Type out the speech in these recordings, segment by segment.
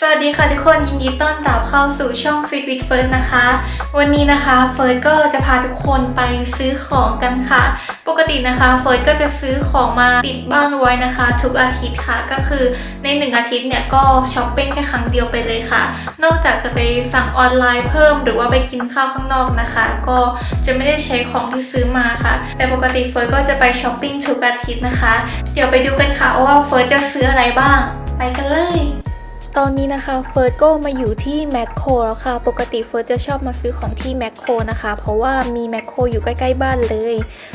สวัสดีค่ะทุกคนยินดีต้อนรับเข้าสู่ช่อง Fit with First นะคะ วันนี้นะคะเฟิร์สก็จะพาทุกคนไปซื้อของกันค่ะ ปกตินะคะเฟิร์สก็จะซื้อของมาติดบ้านไว้นะคะ ทุกอาทิตย์ค่ะก็คือในหนึ่งอาทิตย์เนี่ยก็ช้อปปิ้งแค่ครั้งเดียวไปเลยค่ะ นอกจากจะไปสั่งออนไลน์เพิ่ม หรือว่าไปกินข้าวข้างนอกนะคะ ก็จะไม่ได้ใช้ของที่ซื้อมาค่ะ แต่ปกติเฟิร์สก็จะไปช้อปปิ้งทุกอาทิตย์นะคะ เดี๋ยวไปดูกันค่ะว่าเฟิร์สจะซื้ออะไรบ้าง ไปกันเลย ตอนนี้นะคะเฟิร์สก็มาอยู่ที่แมคโครแล้วค่ะ ปกติเฟิร์สจะชอบมาซื้อของที่แมคโครนะคะ เพราะว่ามีแมคโครอยู่ใกล้ๆบ้านเลย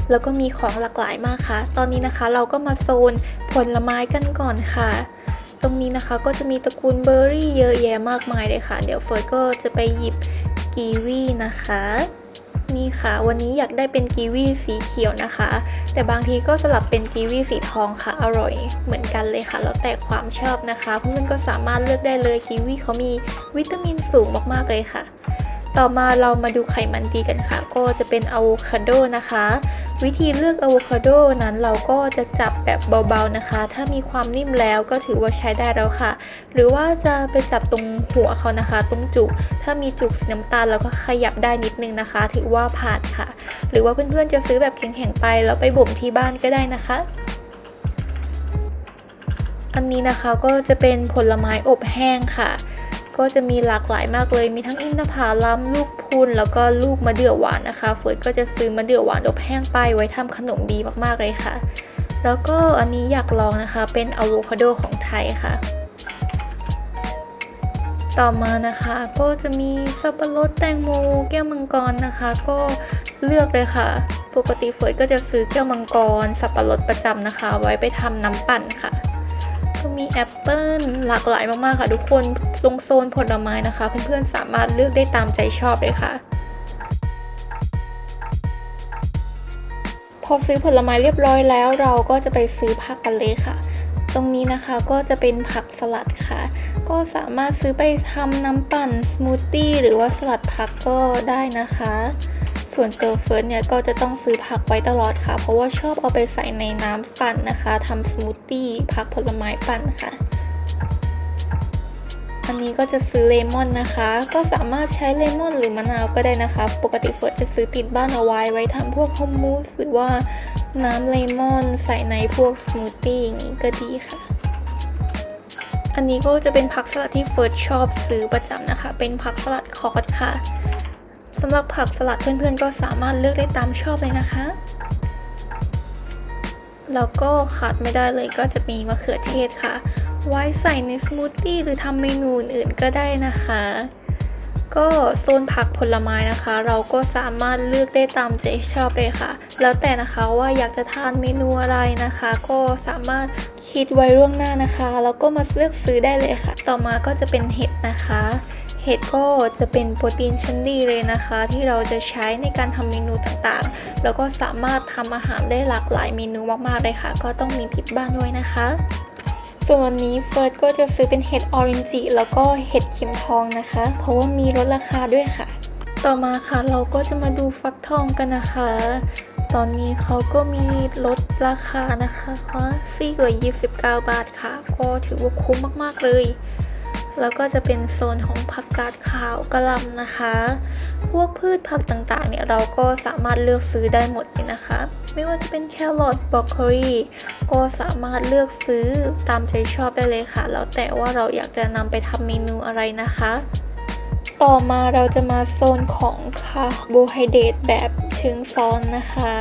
แล้วก็มีของหลากหลายมากค่ะ ตอนนี้นะคะเราก็มาโซนผลไม้กันก่อนค่ะ ตรงนี้นะคะก็จะมีตระกูลเบอร์รี่เยอะแยะมากมายเลยค่ะ เดี๋ยวเฟิร์สก็จะไปหยิบกีวีนะคะ นี่ค่ะ วันนี้อยากได้เป็นกีวีสีเขียวนะคะ แต่บางทีก็สลับเป็นกีวีสีทองค่ะ อร่อยเหมือนกันเลยค่ะ แล้วแต่ความชอบนะคะเพื่อนๆก็สามารถเลือกได้เลยกีวีเขามีวิตามินสูงมากๆเลยค่ะ ต่อมาเรามาดูไขมันดีกันค่ะ ก็จะเป็นอะโวคาโดนะคะ วิธีเลือกอะโวคาโดนั้นเราก็จะจับแบบเบาๆนะคะ ถ้ามีความนิ่มแล้วก็ถือว่าใช้ได้แล้วค่ะ หรือว่าจะไปจับตรงหัวเขานะคะ ตรงจุก ถ้ามีจุกสีน้ำตาลเราก็ขยับได้นิดนึงนะคะ ถือว่าผ่านค่ะ หรือว่าเพื่อนๆจะซื้อแบบแข็งๆไปแล้วไปบ่มที่บ้านก็ได้นะคะอันนี้นะคะก็จะเป็นผลไม้อบแห้งค่ะ ก็จะมีหลากหลายมากเลย มีทั้งอินทผลัมลูกพุนแล้วก็ลูกมะเดื่อหวานนะคะเฟิร์สก็จะซื้อมะเดื่อหวานอบแห้งไปไว้ทำขนมดีมากๆเลยค่ะ แล้วก็อันนี้อยากลองนะคะ เป็นอะโวคาโดของไทยค่ะ ต่อมานะคะก็จะมีสับปะรดแตงโมแก้วมังกรนะคะ ก็เลือกเลยค่ะ ปกติเฟิร์สก็จะซื้อแก้วมังกร สับปะรดประจำนะคะ ไว้ไปทำน้ำปั่นค่ะ็มีแอปเปิ้ลหลากหลายมากๆค่ะ ทุกคนตรงโซนผลไม้นะคะ เพื่อนๆสามารถเลือกได้ตามใจชอบเลยค่ะ พอซื้อผลไม้เรียบร้อยแล้ว เราก็จะไปซื้อผักกันเลยค่ะ ตรงนี้นะคะก็จะเป็นผักสลัดค่ะ ก็สามารถซื้อไปทำน้ำปั่นสมูทตี้หรือว่าสลัดผักก็ได้นะคะ ส่วนตัวเฟิร์สเนี่ยก็จะต้องซื้อผักไว้ตลอดค่ะ เพราะว่าชอบเอาไปใส่ในน้ำปั่นนะคะทำสมูทตี้ผักผลไม้ปั่นค่ะ อันนี้ก็จะซื้อเลมอนนะคะ ก็สามารถใช้เลมอนหรือมะนาวก็ได้นะคะ ปกติเฟิร์สจะซื้อติดบ้านเอาไว้ไว้ทำพวกฮัมมูสหรือว่าน้ำเลมอนใส่ในพวกสมูทตี้อย่างนี้ก็ดีค่ะอันนี้ก็จะเป็นผักสลัดที่เฟิร์สชอบซื้อประจำนะคะ เป็นผักสลัดคอร์สค่ะ สำหรับผักสลัดเพื่อนๆ ก็สามารถเลือกได้ตามชอบเลยนะคะ แล้วก็ขาดไม่ได้เลยก็จะมีมะเขือเทศค่ะ ไว้ใส่ในสมูทตี้หรือทำเมนูอื่นๆก็ได้นะคะ ก็โซนผักผลไม้นะคะ เราก็สามารถเลือกได้ตามใจชอบเลยค่ะ แล้วแต่นะคะว่าอยากจะทานเมนูอะไรนะคะ ก็สามารถคิดไว้ล่วงหน้านะคะ แล้วก็มาเลือกซื้อได้เลยค่ะ ต่อมาก็จะเป็นเห็ดนะคะ เห็ดก็จะเป็นโปรตีนชั้นดีเลยนะคะ ที่เราจะใช้ในการทำเมนูต่างๆ แล้วก็สามารถทำอาหารได้หลากหลายเมนูมากๆเลยค่ะ ก็ต้องมีติดบ้านด้วยนะคะ ส่วนวันนี้เฟิร์สก็จะซื้อเป็นเห็ดออรินจิแล้วก็เห็ดเข็มทองนะคะ เพราะว่ามีลดราคาด้วยค่ะ ต่อมาค่ะเราก็จะมาดูฟักทองกันนะคะ ตอนนี้เขาก็มีลดราคานะคะว่าซี่ละ29 บาทค่ะ ก็ถือว่าคุ้มมากๆเลย แล้วก็จะเป็นโซนของผักกาดขาวกะหล่ำนะคะ พวกพืชผักต่างๆเนี่ยเราก็สามารถเลือกซื้อได้หมดเลยนะคะ ไม่ว่าจะเป็นแครอทบรอกโคลีก็สามารถเลือกซื้อตามใจชอบได้เลยค่ะ แล้วแต่ว่าเราอยากจะนำไปทำเมนูอะไรนะคะ ต่อมาเราจะมาโซนของคาร์โบไฮเดรตแบบเชิงซ้อนนะคะ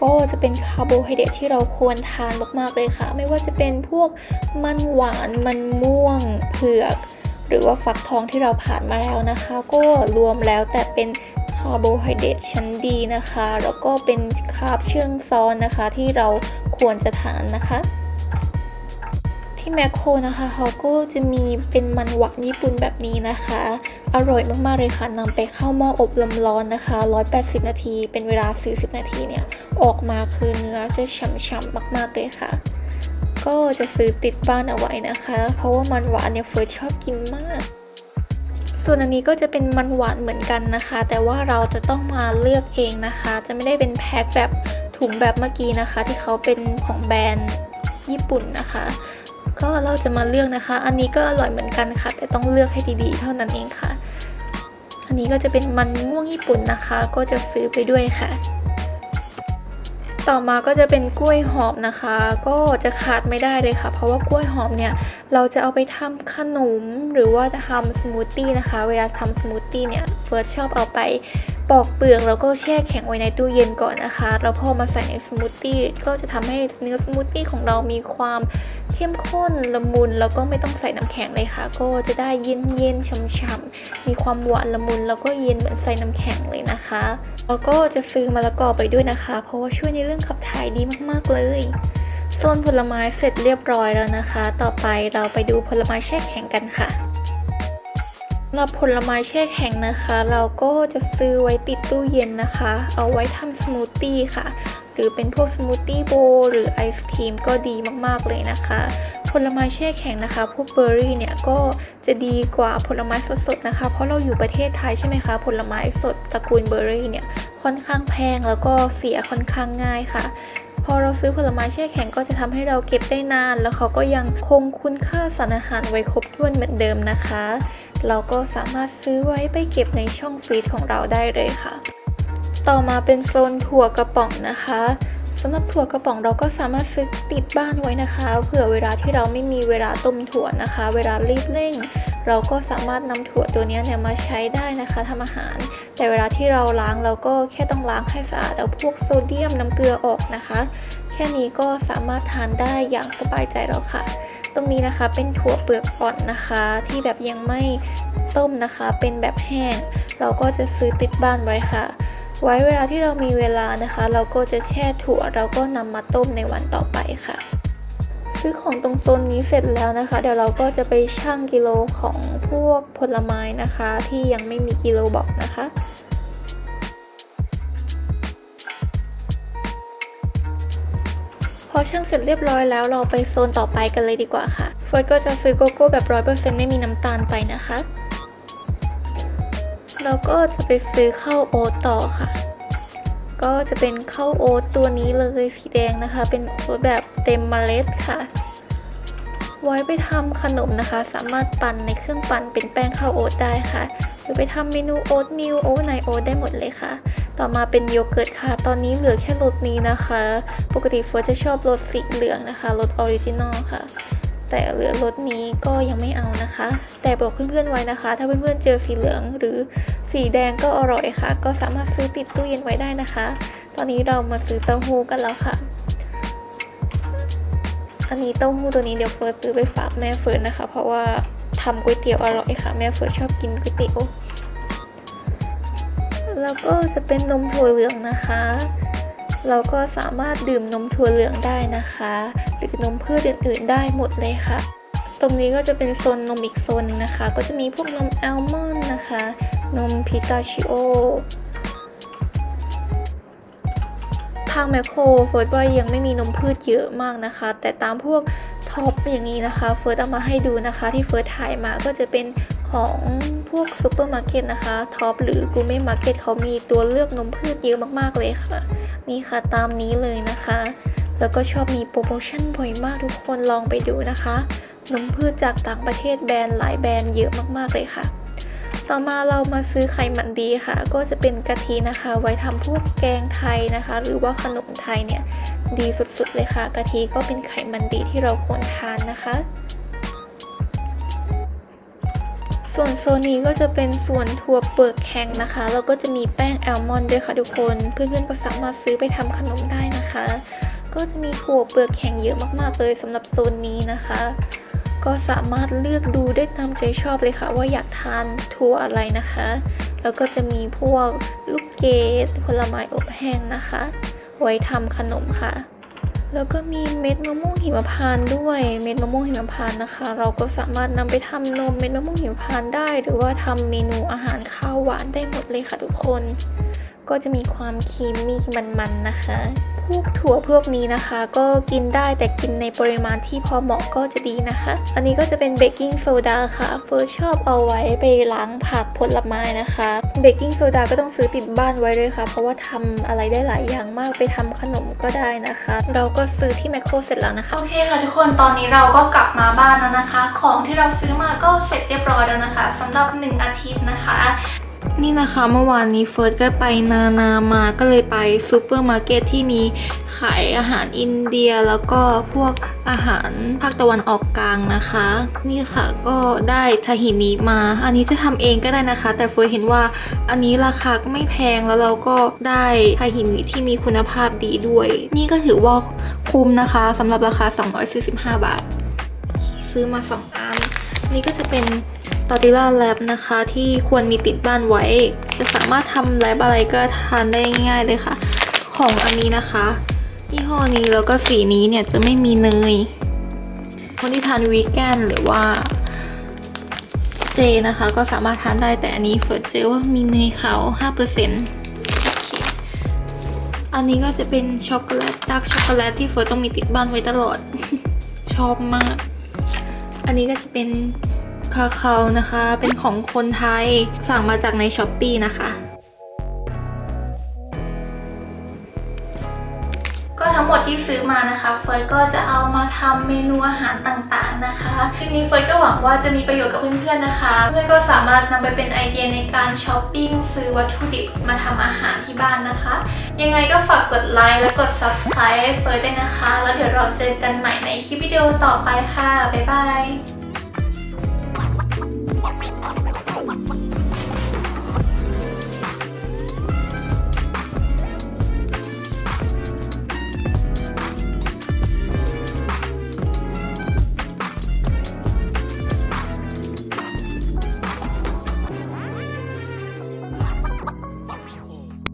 ก็จะเป็นคาร์โบไฮเดรตที่เราควรทานมากๆเลยค่ะ ไม่ว่าจะเป็นพวกมันหวานมันม่วงเผือก หรือว่าฟักทองที่เราผ่านมาแล้วนะคะ ก็รวมแล้วแต่เป็นคาร์โบไฮเดรตชั้นดีนะคะ แล้วก็เป็นคาร์บเชิงซ้อนนะคะที่เราควรจะทานนะคะ ที่แมคโครนะคะเขาก็จะมีเป็นมันหวานญี่ปุ่นแบบนี้นะคะ อร่อยมากๆเลยค่ะนำไปเข้าหม้ออบลมร้อนนะคะ 180 นาที เป็นเวลา 40 นาทีเนี่ย ออกมาคือเนื้อจะฉ่ำๆมากๆเลยค่ะ ก็จะซื้อติดบ้านเอาไว้นะคะ เพราะว่ามันหวานเนี่ยเฟิร์สชอบกินมาก ส่วนอันนี้ก็จะเป็นมันหวานเหมือนกันนะคะ แต่ว่าเราจะต้องมาเลือกเองนะคะ จะไม่ได้เป็นแพ็คแบบถุงแบบเมื่อกี้นะคะ ที่เขาเป็นของแบรนด์ญี่ปุ่นนะคะ ก็เราจะมาเลือกนะคะ อันนี้ก็อร่อยเหมือนกันค่ะ แต่ต้องเลือกให้ดีๆ เท่านั้นเองค่ะ อันนี้ก็จะเป็นมันม่วงญี่ปุ่นนะคะ ก็จะซื้อไปด้วยค่ะ ต่อมาก็จะเป็นกล้วยหอมนะคะ ก็จะขาดไม่ได้เลยค่ะ เพราะว่ากล้วยหอมเนี่ยเราจะเอาไปทำขนมหรือว่าทำสมูทตี้นะคะ เวลาทำสมูทตี้เนี่ยเฟิร์สชอบเอาไป ปอกเปลือกแล้วก็แช่แข็งไว้ในตู้เย็นก่อนนะคะ แล้วพอมาใส่ในสมูทตี้ก็จะทำให้เนื้อสมูทตี้ของเรามีความเข้มข้นละมุนแล้วก็ไม่ต้องใส่น้ำแข็งเลยค่ะ ก็จะได้เย็นเย็นๆช่ำๆมีความหวานละมุนแล้วก็เย็นเหมือนใส่น้ำแข็งเลยนะคะแล้วก็จะซื้อมะละกอไปด้วยนะคะ เพราะว่าช่วยในเรื่องขับถ่ายดีมากๆเลยโซนผลไม้เสร็จเรียบร้อยแล้วนะคะ ต่อไปเราไปดูผลไม้แช่แข็งกันค่ะ สำหรับผลไม้แช่แข็งนะคะ เราก็จะซื้อไว้ติดตู้เย็นนะคะ เอาไว้ทำสมูทตี้ค่ะ หรือเป็นพวกสมูทตี้โบหรือไอศครีมก็ดีมากๆเลยนะคะ ผลไม้แช่แข็งนะคะ พวกเบอร์รี่เนี่ยก็จะดีกว่าผลไม้สดๆนะคะ เพราะเราอยู่ประเทศไทยใช่ไหมคะ ผลไม้สดตระกูลเบอร์รี่เนี่ยค่อนข้างแพงแล้วก็เสียค่อนข้างง่ายค่ะพอเราซื้อผลไม้แช่แข็งก็จะทำให้เราเก็บได้นาน แล้วเขาก็ยังคงคุณค่าสารอาหารไว้ครบถ้วนเหมือนเดิมนะคะ เราก็สามารถซื้อไว้ไปเก็บในช่องฟรีซของเราได้เลยค่ะ ต่อมาเป็นโซนถั่วกระป๋องนะคะสำหรับถั่วกระป๋องเราก็สามารถซื้อติดบ้านไว้นะคะ เผื่อเวลาที่เราไม่มีเวลาต้มถั่วนะคะ เวลารีบเร่ง เราก็สามารถนำถั่วตัวนี้เนี่ยมาใช้ได้นะคะทำอาหาร แต่เวลาที่เราล้างเราก็แค่ต้องล้างให้สะอาดเอาพวกโซเดียมน้ำเกลือออกนะคะ ค่นี้ก็สามารถทานได้อย่างสบายใจแล้วค่ะ ตรงนี้นะคะเป็นถั่วเปลือกอ่อนนะคะ ที่แบบยังไม่ต้มนะคะ เป็นแบบแห้ง เราก็จะซื้อติดบ้านไว้ค่ะ ไว้เวลาที่เรามีเวลานะคะ เราก็จะแช่ถั่วเราก็นำมาต้มในวันต่อไปค่ะซื้อของตรงโซนนี้เสร็จแล้วนะคะ เดี๋ยวเราก็จะไปชั่งกิโลของพวกผลไม้นะคะ ที่ยังไม่มีกิโลบอกนะคะ อช่างเสร็จเรียบร้อยแล้วเราไปโซนต่อไปกันเลยดีกว่าค่ะเฟิร์สก็จะซื้อโกโก้แบบร้อยเปอร์เซ็นต์ไม่มีน้ำตาลไปนะคะ เราก็จะไปซื้อข้าวโอ๊ตต่อค่ะ ก็จะเป็นข้าวโอ๊ตตัวนี้เลยสีแดงนะคะ เป็นโอ๊ตแบบเต็มเมล็ดค่ะ ไว้ไปทำขนมนะคะ สามารถปั่นในเครื่องปั่นเป็นแป้งข้าวโอ๊ตได้ค่ะ หรือไปทำเมนูโอ๊ตมิลโอ๊ตไนโอ๊ตได้หมดเลยค่ะ ต่อมาเป็นโยเกิร์ตค่ะ ตอนนี้เหลือแค่รสนี้นะคะ ปกติเฟิร์สจะชอบรสสีเหลืองนะคะรสออริจินอลค่ะ แต่เหลือรสนี้ก็ยังไม่เอานะคะ แต่บอกเพื่อนๆไว้นะคะ ถ้าเพื่อนๆเจอสีเหลืองหรือสีแดงก็อร่อยค่ะ ก็สามารถซื้อติดตู้เย็นไว้ได้นะคะ ตอนนี้เรามาซื้อเต้าหู้กันแล้วค่ะอันนี้เต้าหู้ตัวนี้เดี๋ยวเฟิร์สซื้อไปฝากแม่เฟิร์สนะคะ เพราะว่าทำก๋วยเตี๋ยวอร่อยค่ะ แม่เฟิร์สชอบกินก๋วยเตี๋ยว แล้วก็จะเป็นนมถั่วเหลืองนะคะ เราก็สามารถดื่มนมถั่วเหลืองได้นะคะ หรือนมพืชอื่นๆได้หมดเลยค่ะ ตรงนี้ก็จะเป็นโซนนมอีกโซนหนึ่งนะคะ ก็จะมีพวกนมอัลมอนด์นะคะ นมพิตาชิโอทางแมคโครเฟิร์สว่ายังไม่มีนมพืชเยอะมากนะคะ แต่ตามพวกท็อปอย่างนี้นะคะเฟิร์สเอามาให้ดูนะคะที่เฟิร์สถ่ายมาก็จะเป็น ของพวกซูเปอร์มาร์เก็ตนะคะท็อปหรือกูเม่มาร์เก็ตเขามีตัวเลือกนมพืชเยอะมากๆเลยค่ะ นี่ค่ะตามนี้เลยนะคะ แล้วก็ชอบมีโปรโมชั่นบ่อยมากทุกคนลองไปดูนะคะ นมพืชจากต่างประเทศแบรนด์หลายแบรนด์เยอะมากๆเลยค่ะ ต่อมาเรามาซื้อไข่มันดีค่ะ ก็จะเป็นกะทินะคะ ไว้ทำพวกแกงไทยนะคะ หรือว่าขนมไทยเนี่ยดีสุดๆเลยค่ะกะทิก็เป็นไขมันดีที่เราควรทานนะคะ ส่วนโซนนี้ก็จะเป็นส่วนถั่วเปลือกแข็งนะคะแล้วก็จะมีแป้งแอลมอนด์ด้วยค่ะทุกคน เพื่อนๆก็สามารถซื้อไปทำขนมได้นะคะ ก็จะมีถั่วเปลือกแข็งเยอะมากๆเลยสำหรับโซนนี้นะคะ ก็สามารถเลือกดูได้ตามใจชอบเลยค่ะ ว่าอยากทานถั่วอะไรนะคะ แล้วก็จะมีพวกลูกเกดผลไม้อบแห้งนะคะ ไว้ทำขนมค่ะ แล้วก็มีเม็ดมะม่วงหิมพานต์ด้วย เม็ดมะม่วงหิมพานต์นะคะ เราก็สามารถนำไปทำนมเม็ดมะม่วงหิมพานต์ได้ หรือว่าทำเมนูอาหารข้าวหวานได้หมดเลยค่ะทุกคน ก็จะมีความครีมมี่มันๆนะคะ พวกถั่วพวกนี้นะคะ ก็กินได้แต่กินในปริมาณที่พอเหมาะก็จะดีนะคะ อันนี้ก็จะเป็นเบกกิ้งโซดาค่ะเฟิร์สชอบเอาไว้ไปล้างผักผลไม้นะคะเบกกิ้งโซดาก็ต้องซื้อติดบ้านไว้เลยค่ะ เพราะว่าทำอะไรได้หลายอย่างมากไปทำขนมก็ได้นะคะ เราก็ซื้อที่แมคโครเสร็จแล้วนะคะ โอเคค่ะทุกคนตอนนี้เราก็กลับมาบ้านแล้วนะคะ ของที่เราซื้อมาก็เสร็จเรียบร้อยแล้วนะคะสำหรับ 1 อาทิตย์นะคะ นี่นะคะเมื่อวานนี้เฟิร์สก็ไปนานามาก็เลยไปซูเปอร์มาร์เก็ตที่มีขายอาหารอินเดียแล้วก็พวกอาหารภาคตะวันออกกลางนะคะ นี่ค่ะก็ได้ทาฮินิมา อันนี้จะทำเองก็ได้นะคะ แต่เฟิร์สเห็นว่าอันนี้ราคาก็ไม่แพงแล้วเราก็ได้ทาฮินิที่มีคุณภาพดีด้วย นี่ก็ถือว่าคุ้มนะคะสำหรับราคา 245 บาท ซื้อมาสองอันนี่ก็จะเป็น ตอติล่าแลบนะคะที่ควรมีติดบ้านไว้ จะสามารถทำแลบอะไรก็ทานได้ง่ายเลยค่ะ ของอันนี้นะคะยี่ห้อนี้แล้วก็สีนี้เนี่ยจะไม่มีเนย คนที่ทานวีแกนหรือว่าเจนะคะ ก็สามารถทานได้แต่อันนี้เฟิร์สเจอว่ามีเนยขาว5%โอเคอันนี้ก็จะเป็นช็อกโกแลตดาร์กช็อกโกแลตที่เฟิร์สต้องมีติดบ้านไว้ตลอด ชอบมาก อันนี้ก็จะเป็น คาคานะคะ เป็นของคนไทยสั่งมาจากในช้อปปีนะคะ ก็ทั้งหมดที่ซื้อมานะคะเฟิร์สก็จะเอามาทำเมนูอาหารต่างๆนะคะคลิปนี้เฟิร์สก็หวังว่าจะมีประโยชน์กับเพื่อนๆนะคะ เพื่อนก็สามารถนำไปเป็นไอเดียในการช้อปปิ้งซื้อวัตถุดิบมาทำอาหารที่บ้านนะคะ ยังไงก็ฝากกดไลค์และกด subscribe เฟิร์สด้วยนะคะ แล้วเดี๋ยวเราเจอกันใหม่ในคลิปวิดีโอต่อไปค่ะบ๊ายบาย